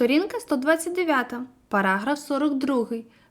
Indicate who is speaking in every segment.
Speaker 1: Сторінка 129, параграф 42.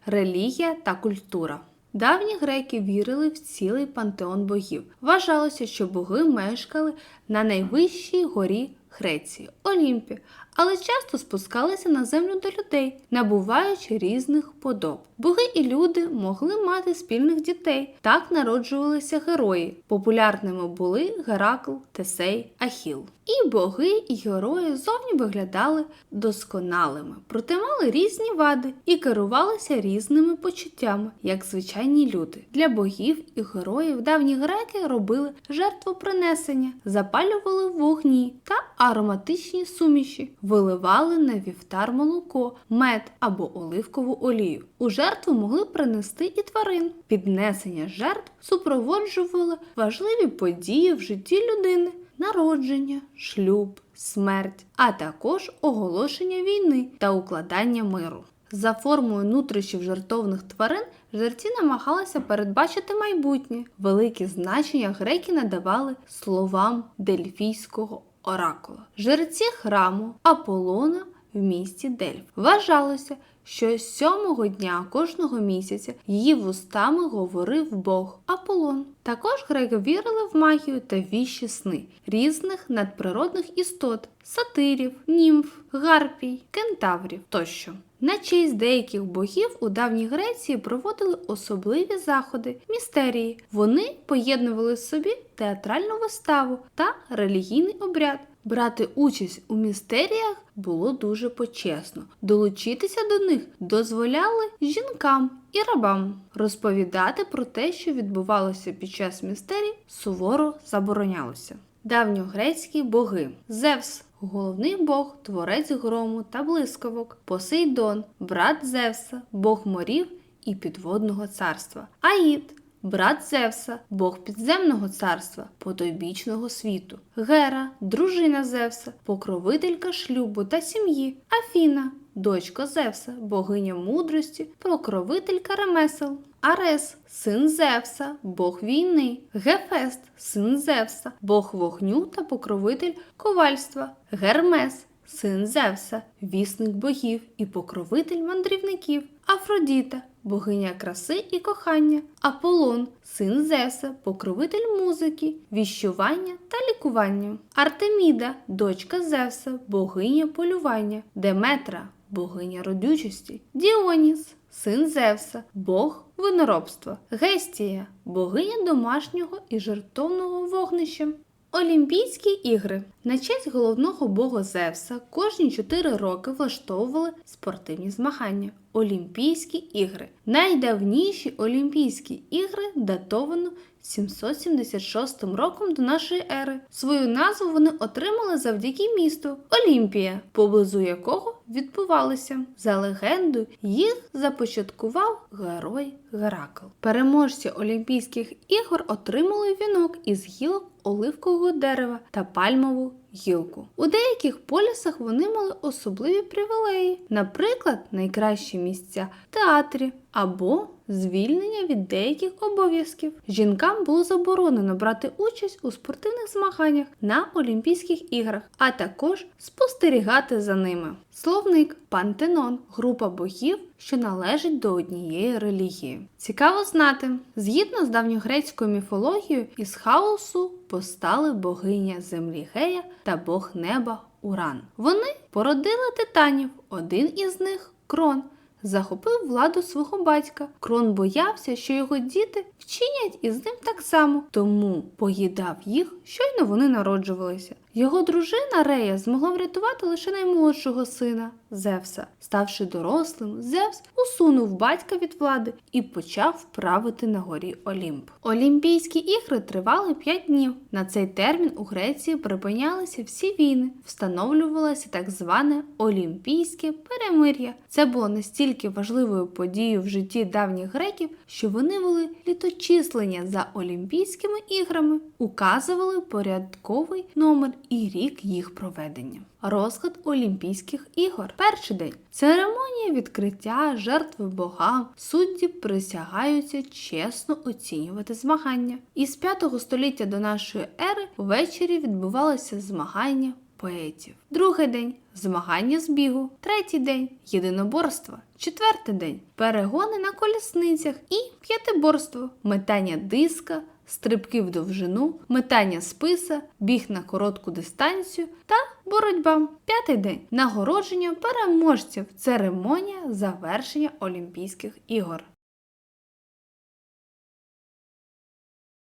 Speaker 1: Релігія та культура. Давні греки вірили в цілий пантеон богів. Вважалося, що боги мешкали на найвищій горі Греції Олімпі, але часто спускалися на землю до людей, набуваючи різних подоб. Боги і люди могли мати спільних дітей. Так народжувалися герої. Популярними були Геракл, Тесей, Ахіл. І боги, і герої зовні виглядали досконалими, проте мали різні вади і керувалися різними почуттями, як звичайні люди. Для богів і героїв давні греки робили жертвопринесення, запалювали вогні та ароматичні суміші, виливали на вівтар молоко, мед або оливкову олію. У жертву могли принести і тварин. Піднесення жертв супроводжували важливі події в житті людини народження, шлюб, смерть, а також оголошення війни та укладання миру. За формою нутрощів жартовних тварин жерці намагалися передбачити майбутнє. Велике значення греки надавали словам дельфійського оракула. Жерці храму Аполлона в місті Дельф. Вважалося, що сьомого дня кожного місяця її вустами говорив Бог Аполлон. Також греки вірили в магію та віщі сни різних надприродних істот, сатирів, німф, гарпій, кентаврів тощо. На честь деяких богів у давній Греції проводили особливі заходи, містерії. Вони поєднували в собі театральну виставу та релігійний обряд. Брати участь у містеріях було дуже почесно. Долучитися до них дозволяли жінкам і рабам. Розповідати про те, що відбувалося під час містерій, суворо заборонялося. Давньогрецькі боги Зевс головний бог, творець грому та блискавок, Посейдон, брат Зевса, бог морів і підводного царства, Аїд, брат Зевса, бог підземного царства, потойбічного світу, Гера, дружина Зевса, покровителька шлюбу та сім'ї, Афіна, дочка Зевса, богиня мудрості, покровителька ремесел. Арес, син Зевса, бог війни, Гефест, син Зевса, бог вогню та покровитель ковальства, Гермес, син Зевса, вісник богів і покровитель мандрівників, Афродіта, богиня краси і кохання, Аполлон, син Зевса, покровитель музики, віщування та лікування, Артеміда, дочка Зевса, богиня полювання, Деметра, богиня родючості, Діоніс, син Зевса, Бог виноробства, Гестія, богиня домашнього і жертовного вогнища. Олімпійські ігри на честь головного бога Зевса кожні 4 роки влаштовували спортивні змагання. Олімпійські ігри. Найдавніші Олімпійські ігри датовано 776 роком до нашої ери. Свою назву вони отримали завдяки місту Олімпія, поблизу якого відбувалися. За легендою, їх започаткував герой Геракл. Переможці Олімпійських ігор отримали вінок із гілок оливкового дерева та пальмову гілку. У деяких полісах вони мали особливі привілеї, наприклад, найкращі місця в театрі або звільнення від деяких обов'язків. Жінкам було заборонено брати участь у спортивних змаганнях на Олімпійських іграх, а також спостерігати за ними. Словник Пантенон група богів, що належить до однієї релігії. Цікаво знати, згідно з давньогрецькою міфологією, із хаосу постали богиня землі Гея та бог неба Уран. Вони породили титанів, один із них крон. Захопив владу свого батька. Крон боявся, що його діти вчинять із ним так само, тому поїдав їх, щойно вони народжувалися. Його дружина Рея змогла врятувати лише наймолодшого сина Зевса. Ставши дорослим, Зевс усунув батька від влади і почав правити на горі Олімп. Олімпійські ігри тривали 5 днів. На цей термін у Греції припинялися всі війни, встановлювалося так зване Олімпійське перемир'я. Це було настільки важливою подією в житті давніх греків, що вони вели літочислення за Олімпійськими іграми, указували порядковий номер і рік їх проведення. Розклад Олімпійських ігор. Перший день. Церемонія відкриття жертви богам. Судді присягаються чесно оцінювати змагання. Із 5 століття до нашої ери ввечері відбувалися змагання поетів. Другий день змагання з бігу, третій день єдиноборство, четвертий день перегони на колісницях і п'ятиборство, метання диска, стрибки в довжину, метання списа, біг на коротку дистанцію та боротьба. П'ятий день нагородження переможців, церемонія завершення Олімпійських ігор.